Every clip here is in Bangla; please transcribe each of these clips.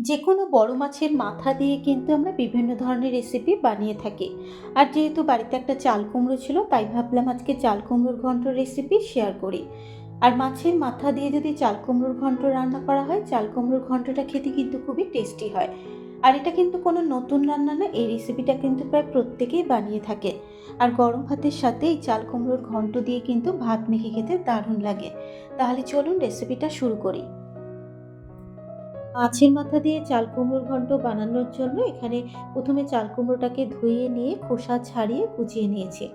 যে কোনো বড় মাছের মাথা দিয়ে কিন্তু আমরা বিভিন্ন ধরনের রেসিপি বানিয়ে থাকি। আর যেহেতু বাড়িতে একটা চাল কুমড়ো ছিল, তাই ভাবলাম আজকে চাল কুমড়োর ঘন্ট রেসিপি শেয়ার করি। আর মাছের মাথা দিয়ে যদি চাল কুমড়োর ঘন্ট রান্না করা হয়, চাল কুমড়োর ঘন্টটা খেতে কিন্তু খুবই টেস্টি হয়। আর এটা কিন্তু কোনো নতুন রান্না না, এই রেসিপিটা কিন্তু প্রায় প্রত্যেকেই বানিয়ে থাকে। আর গরম ভাতের সাথে এই চাল কুমড়োর ঘন্ট দিয়ে কিন্তু ভাত মেখে খেতে দারুণ লাগে। তাহলে চলুন রেসিপিটা শুরু করি। মাছের মাথা দিয়ে চাল কুমড়োর ঘন্ট বানানোর জন্য এখানে প্রথমে চাল কুমড়োটাকে ধুয়ে নিয়ে খোসা ছাড়িয়ে কুচিয়ে নিয়েছি।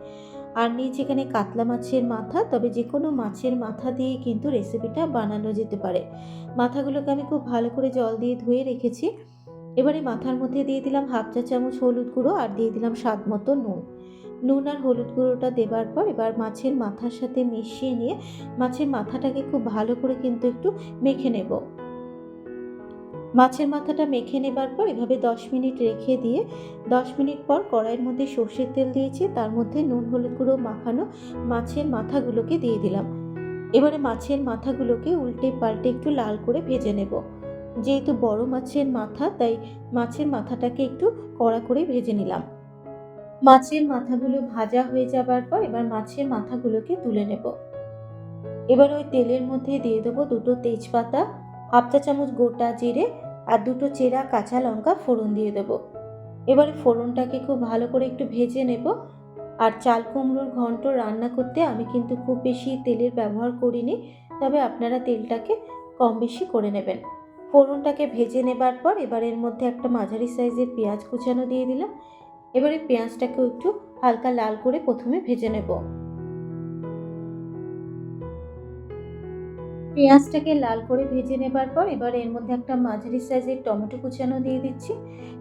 আর নিয়েছি এখানে কাতলা মাছের মাথা, তবে যে কোনো মাছের মাথা দিয়ে কিন্তু রেসিপিটা বানানো যেতে পারে। মাথাগুলোকে আমি খুব ভালো করে জল দিয়ে ধুয়ে রেখেছি। এবারে মাথার মধ্যে দিয়ে দিলাম হাফ চা চামচ হলুদ গুঁড়ো আর দিয়ে দিলাম স্বাদ মতো নুন। নুন আর হলুদ গুঁড়োটা দেবার পর এবার মাছের মাথার সাথে মিশিয়ে নিয়ে মাছের মাথাটাকে খুব ভালো করে কিন্তু একটু মেখে নেব। মাছের মাথাটা মেখে নেবার পর এভাবে দশ মিনিট রেখে দিয়ে, দশ মিনিট পর কড়াইয়ের মধ্যে সর্ষের তেল দিয়েছি, তার মধ্যে নুন, হলুদ গুঁড়ো মাখানো মাছের মাথাগুলোকে দিয়ে দিলাম। এবারে মাছের মাথাগুলোকে উল্টে পাল্টে একটু লাল করে ভেজে নেব। যেহেতু বড় মাছের মাথা, তাই মাছের মাথাটাকে একটু কড়া করে ভেজে নিলাম। মাছের মাথাগুলো ভাজা হয়ে যাবার পর এবার মাছের মাথাগুলোকে তুলে নেব। এবার ওই তেলের মধ্যে দিয়ে দেবো দুটো তেজপাতা হাফ চা চামচ গোটা জিরে আর দুটো চেরা কাঁচা লঙ্কা ফোড়ন দিয়ে দেব। এবারে ফোড়নটাকে খুব ভালো করে একটু ভেজে নেব। আর চাল কুমড়োর ঘন্ট রান্না করতে আমি কিন্তু খুব বেশি তেলের ব্যবহার করিনি, তবে আপনারা তেলটাকে কম বেশি করে নেবেন। ফোড়নটাকে ভেজে নেবার পর এবার এর মধ্যে একটা মাঝারি সাইজের পেঁয়াজ কুচানো দিয়ে দিলাম। এবারে পেঁয়াজটাকেও একটু হালকা লাল করে প্রথমে ভেজে নেব। পেঁয়াজটাকে লাল করে ভেজে নেবার পর এবার এর মধ্যে একটা মাঝারি সাইজের টমেটো কুচানো দিয়ে দিচ্ছি।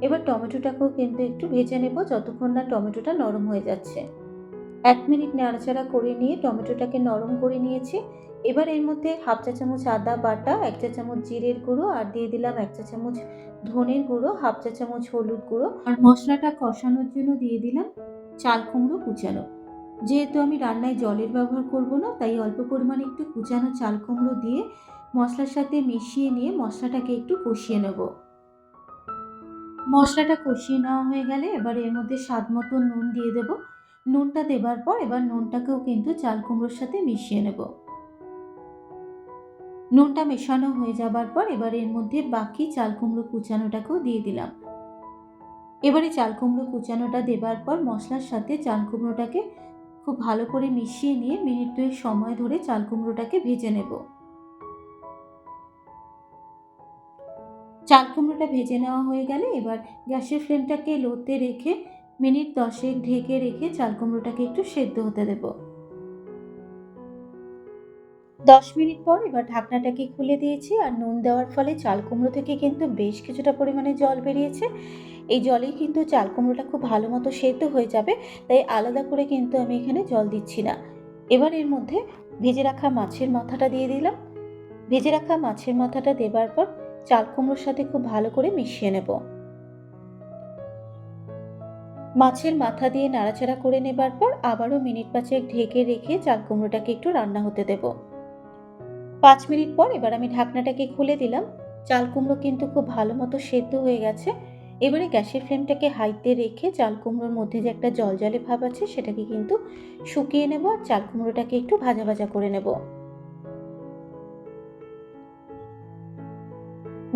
এবার টমেটোটাকেও কিন্তু একটু ভেজে নেব যতক্ষণ না টমেটোটা নরম হয়ে যাচ্ছে। এক মিনিট নাড়াচাড়া করে নিয়ে টমেটোটাকে নরম করে নিয়েছি। এবার এর মধ্যে হাফ চা চামচ আদা বাটা, এক চা চামচ জিরের গুঁড়ো আর দিয়ে দিলাম এক চা চামচ ধনের গুঁড়ো, হাফ চা চামচ হলুদ গুঁড়ো। আর মশলাটা কষানোর জন্য দিয়ে দিলাম চাল কুমড়ো কুচানো। যেহেতু আমি রান্নায় জলের ব্যবহার করব না, তাই অল্প পরিমাণে একটু কুচানো চাল কুমড়ো দিয়ে মশলার সাথে মিশিয়ে নিয়ে মশলাটাকে একটু কষিয়ে নেব। মশলাটা কষিয়ে নেওয়া হয়ে গেলে এবার এর মধ্যে স্বাদ মতো নুন দিয়ে দেব। নুনটা দেবার পর এবার নুনটাকেও কিন্তু চাল কুমড়োর সাথে মিশিয়ে নেব। নুনটা মেশানো হয়ে যাবার পর এবার এর মধ্যে বাকি চাল কুমড়ো কুচানোটাকেও দিয়ে দিলাম। এবারে চাল কুমড়ো কুচানোটা দেবার পর মশলার সাথে চাল কুমড়োটাকে খুব ভালো করে মিশিয়ে নিয়ে মিনিট দুই সময় ধরে চাল কুমড়োটাকে ভেজে নেব। চাল কুমড়োটা ভেজে নেওয়া হয়ে গেলে এবার গ্যাসের ফ্লেমটাকে লোতে রেখে মিনিট দশেক ঢেকে রেখে চাল কুমড়োটাকে একটু সেদ্ধ হতে দেব। দশ মিনিট পর এবার ঢাকনাটাকে খুলে দিয়েছি আর নুন দেওয়ার ফলে চাল কুমড়ো থেকে কিন্তু বেশ কিছুটা পরিমাণে জল বেরিয়েছে। এই জলেই কিন্তু চাল কুমড়োটা খুব ভালো মতো সেদ্ধ হয়ে যাবে, তাই আলাদা করে কিন্তু আমি এখানে জল দিচ্ছি না। এবার এর মধ্যে ভেজে রাখা মাছের মাথাটা দিয়ে দিলাম। ভেজে রাখা মাছের মাথাটা দেবার পর চাল কুমড়োর সাথে খুব ভালো করে মিশিয়ে নেব। মাছের মাথা দিয়ে নাড়াচাড়া করে নেবার পর আবারও মিনিট পাঁচেক ঢেকে রেখে চাল কুমড়োটাকে একটু রান্না হতে দেব। পাঁচ মিনিট পর এবার আমি ঢাকনাটাকে খুলে দিলাম। চাল কুমড়ো কিন্তু খুব ভালো মতো সেদ্ধ হয়ে গেছে। এবারে গ্যাসের ফ্লেমটাকে হাইতে রেখে চাল কুমড়োর মধ্যে যে একটা জল জলে ভাব আছে, সেটাকে কিন্তু শুকিয়ে নেব আর চাল কুমড়োটাকে একটু ভাজা ভাজা করে নেব।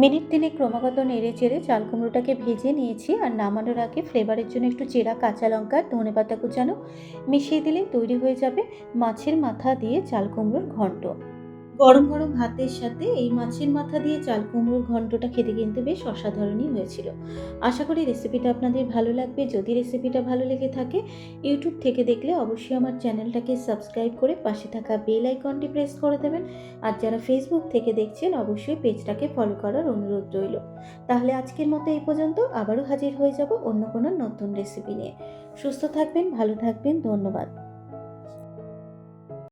মিনিট তিনে ক্রমাগত নেড়ে চেড়ে চাল কুমড়োটাকে ভেজে নিয়েছি আর নামানোর আগে ফ্লেভারের জন্য একটু চেরা কাঁচা লঙ্কা ধনে পাতা কুচানো মিশিয়ে দিলে তৈরি হয়ে যাবে মাছের মাথা দিয়ে চাল কুমড়োর ঘন্ট। গরম গরম ভাতের সাথে এই মাছের মাথা দিয়ে চাল কুমড়োর ঘন্টটা খেতে কিন্তু বেশ অসাধারণই হয়েছিল। আশা করি রেসিপিটা আপনাদের ভালো লাগবে। যদি রেসিপিটা ভালো লেগে থাকে ইউটিউব থেকে দেখলে অবশ্যই আমার চ্যানেলটাকে সাবস্ক্রাইব করে পাশে থাকা বেল আইকনটি প্রেস করে দেবেন। আর যারা ফেসবুক থেকে দেখছেন, অবশ্যই পেজটাকে ফলো করার অনুরোধ রইল। তাহলে আজকের মতো এই পর্যন্ত আবারও হাজির হয়ে যাব অন্য কোনো নতুন রেসিপি নিয়ে। সুস্থ থাকবেন, ভালো থাকবেন, ধন্যবাদ।